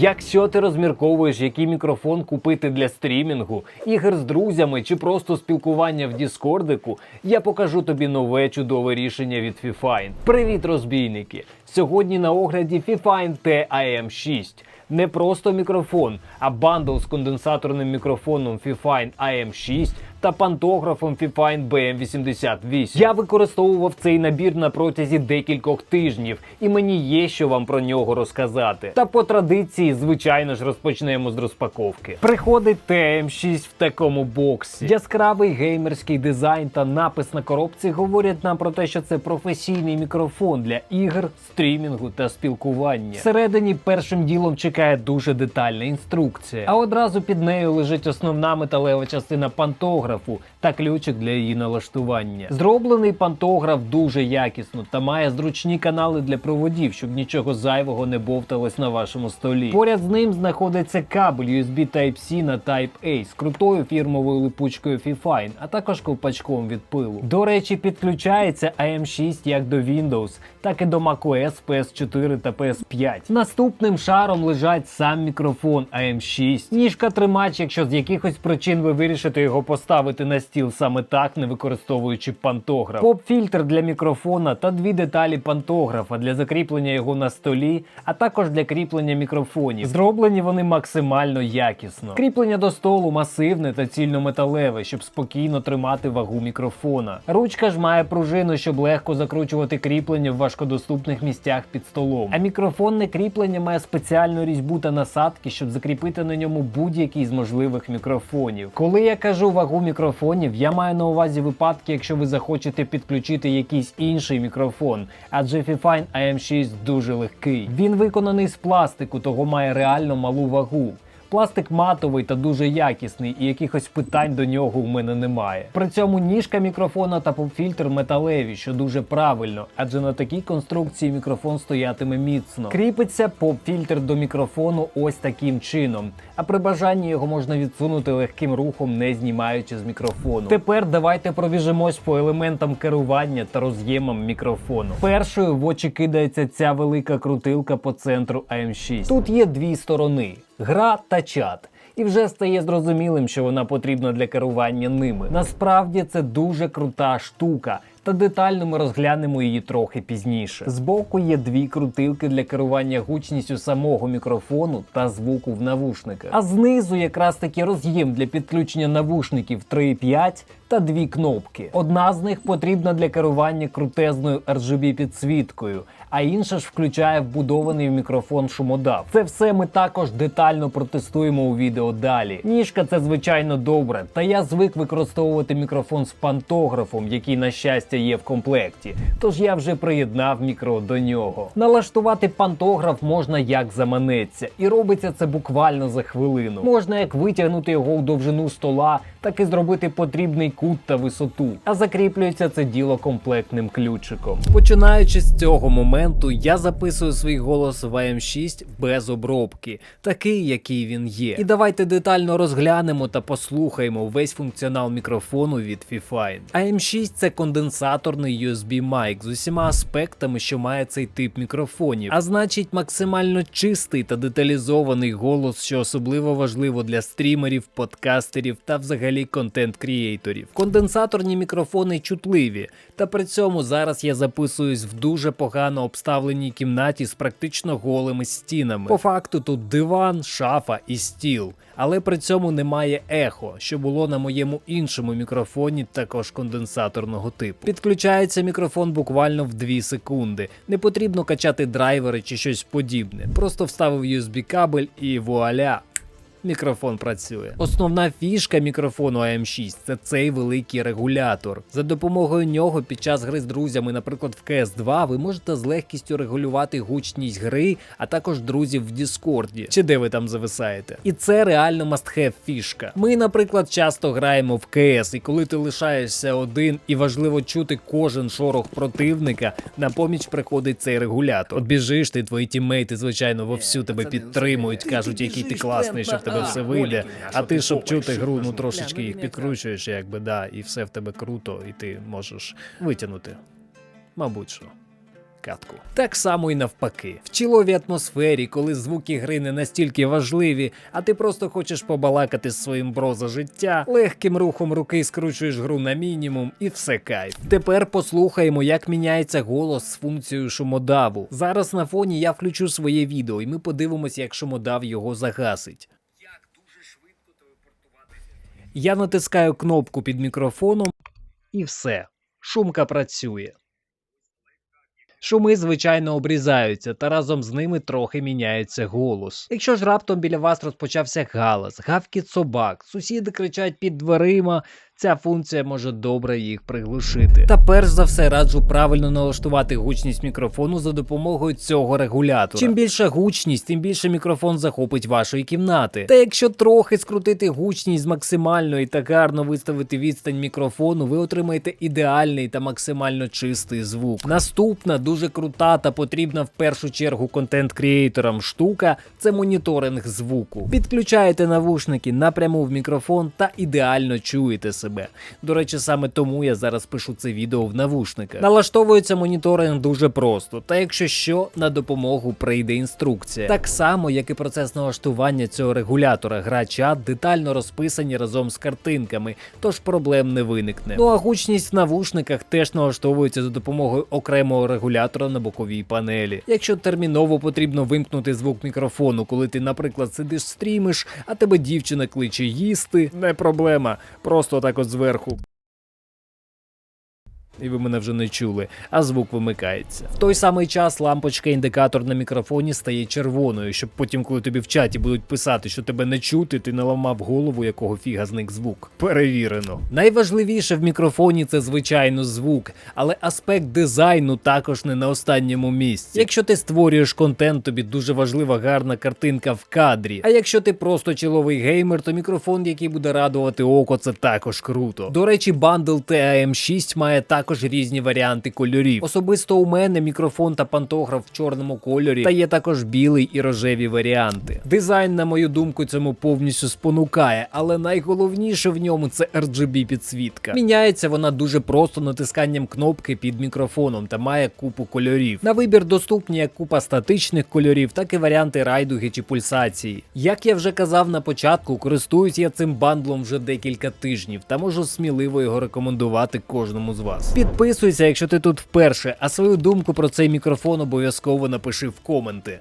Якщо ти розмірковуєш, який мікрофон купити для стрімінгу, ігор з друзями чи просто спілкування в Діскордику, я покажу тобі нове чудове рішення від Fifine. Привіт, розбійники! Сьогодні на огляді Fifine TAM 6. Не просто мікрофон, а бандл з конденсаторним мікрофоном Fifine AM6 та пантографом Fifine BM88. Я використовував цей набір на протязі декількох тижнів, і мені є що вам про нього розказати. Та по традиції, звичайно ж, розпочнемо з розпаковки. Приходить TM6 в такому боксі. Яскравий геймерський дизайн та напис на коробці говорять нам про те, що це професійний мікрофон для ігр, стрімінгу та спілкування. Всередині першим ділом чекає дуже детальна інструкція, а одразу під нею лежить основна металева частина пантографу та ключик для її налаштування. Зроблений пантограф дуже якісно та має зручні канали для проводів, щоб нічого зайвого не бовталось на вашому столі. Поряд з ним знаходиться кабель USB Type-C на Type-A з крутою фірмовою липучкою Fifine, а також ковпачком від пилу. До речі, підключається AM6 як до Windows, так і до macOS, PS4 та PS5. Наступним шаром лежать сам мікрофон AM6, ніжка тримач, якщо з якихось причин ви вирішите його поставити на стіл саме так, не використовуючи пантограф. Поп-фільтр для мікрофона та дві деталі пантографа для закріплення його на столі, а також для кріплення мікрофонів. Зроблені вони максимально якісно. Кріплення до столу масивне та цільнометалеве, щоб спокійно тримати вагу мікрофона. Ручка ж має пружину, щоб легко закручувати кріплення в важкодоступних місцях під столом. А мікрофонне кріплення має спеціальну різьбу та насадки, щоб закріпити на ньому будь-який з можливих мікрофонів. Коли я кажу вагу мікрофонів, я маю на увазі випадки, якщо ви захочете підключити якийсь інший мікрофон, адже Fifine AM6 дуже легкий. Він виконаний з пластику, того має реально малу вагу. Пластик матовий та дуже якісний, і якихось питань до нього у мене немає. При цьому ніжка мікрофона та попфільтр металеві, що дуже правильно, адже на такій конструкції мікрофон стоятиме міцно. Кріпиться попфільтр до мікрофону ось таким чином. А при бажанні його можна відсунути легким рухом, не знімаючи з мікрофону. Тепер давайте пробіжимось по елементам керування та роз'ємам мікрофону. Першою в очі кидається ця велика крутилка по центру AM6. Тут є дві сторони гра та чат. І вже стає зрозумілим, що вона потрібна для керування ними. Насправді це дуже крута штука. Та детально ми розглянемо її трохи пізніше. Збоку є дві крутилки для керування гучністю самого мікрофону та звуку в навушниках. А знизу якраз таки роз'єм для підключення навушників 3.5 та дві кнопки. Одна з них потрібна для керування крутезною RGB підсвіткою, а інша ж включає вбудований в мікрофон шумодав. Це все ми також детально протестуємо у відео далі. Ніжка це звичайно добре, та я звик використовувати мікрофон з пантографом, який на щастя є в комплекті. Тож я вже приєднав мікро до нього. Налаштувати пантограф можна як заманеться, і робиться це буквально за хвилину. Можна як витягнути його в довжину стола, так і зробити потрібний кут та висоту. А закріплюється це діло комплектним ключиком. Починаючи з цього моменту, я записую свій голос в AM6 без обробки, такий, який він є. І давайте детально розглянемо та послухаємо весь функціонал мікрофону від Fifine. AM6 це конденсаторний USB майк з усіма аспектами, що має цей тип мікрофонів, а значить максимально чистий та деталізований голос, що особливо важливо для стрімерів, подкастерів та взагалі контент-крієйторів. Конденсаторні мікрофони чутливі, та при цьому зараз я записуюсь в дуже погано обставленій кімнаті з практично голими стінами. По факту тут диван, шафа і стіл. Але при цьому немає ехо, що було на моєму іншому мікрофоні, також конденсаторного типу. Підключається мікрофон буквально в 2 секунди. Не потрібно качати драйвери чи щось подібне. Просто вставив USB кабель і вуаля. Мікрофон працює. Основна фішка мікрофону AM6 це цей великий регулятор. За допомогою нього під час гри з друзями, наприклад, в CS2, ви можете з легкістю регулювати гучність гри, а також друзів в Діскорді, чи де ви там зависаєте. І це реально must-have фішка. Ми, наприклад, часто граємо в CS, і коли ти лишаєшся один і важливо чути кожен шорох противника, на поміч приходить цей регулятор. От біжиш ти, твої тіммейти, звичайно, вовсю тебе підтримують, кажуть, який ти класний, що в тебе все вийде. А ти, щоб чути гру, ну трошечки їх підкручуєш, якби да, і все в тебе круто, і ти можеш витягнути. Мабуть що. катку. Так само і навпаки. В чіловій атмосфері, коли звуки гри не настільки важливі, а ти просто хочеш побалакати з своїм бро за життя, легким рухом руки скручуєш гру на мінімум і все кайф. Тепер послухаємо, як міняється голос з функцією шумодаву. Зараз на фоні я включу своє відео, і ми подивимося, як шумодав його загасить. Я натискаю кнопку під мікрофоном, і все. Шумка працює. Шуми, звичайно, обрізаються, та разом з ними трохи міняється голос. Якщо ж раптом біля вас розпочався галас, гавкіт собак, сусіди кричать під дверима, ця функція може добре їх приглушити. Та перш за все раджу правильно налаштувати гучність мікрофону за допомогою цього регулятора. Чим більша гучність, тим більше мікрофон захопить вашої кімнати. Та якщо трохи скрутити гучність з максимальної та гарно виставити відстань мікрофону, ви отримаєте ідеальний та максимально чистий звук. Наступна дуже крута та потрібна в першу чергу контент-крієйторам штука це моніторинг звуку. Підключаєте навушники напряму в мікрофон та ідеально чуєте себе. До речі, саме тому я зараз пишу це відео в навушниках. Налаштовується моніторинг дуже просто, та якщо що, на допомогу прийде інструкція. Так само, як і процес налаштування цього регулятора, гра чат детально розписані разом з картинками, тож проблем не виникне. Ну а гучність в навушниках теж налаштовується за допомогою окремого регулятора на боковій панелі. Якщо терміново потрібно вимкнути звук мікрофону, коли ти, наприклад, сидиш стрімиш, а тебе дівчина кличе їсти, не проблема. Просто так от зверху. І ви мене вже не чули, а звук вимикається. В той самий час лампочка індикатор на мікрофоні стає червоною, щоб потім, коли тобі в чаті будуть писати, що тебе не чути, ти не ламав голову, якого фіга зник звук. Перевірено. Найважливіше в мікрофоні це звичайно звук, але аспект дизайну також не на останньому місці. Якщо ти створюєш контент, тобі дуже важлива гарна картинка в кадрі. А якщо ти просто чоловий геймер, то мікрофон, який буде радувати око, це також круто. До речі, бандл TAM6 має також різні варіанти кольорів. Особисто у мене мікрофон та пантограф в чорному кольорі, та є також білий і рожеві варіанти. Дизайн, на мою думку, цьому повністю спонукає, але найголовніше в ньому це RGB підсвітка. Міняється вона дуже просто натисканням кнопки під мікрофоном та має купу кольорів. На вибір доступні як купа статичних кольорів, так і варіанти райдуги чи пульсації. Як я вже казав на початку, користуюсь я цим бандлом вже декілька тижнів та можу сміливо його рекомендувати кожному з вас. Підписуйся, якщо ти тут вперше, а свою думку про цей мікрофон обов'язково напиши в коменти.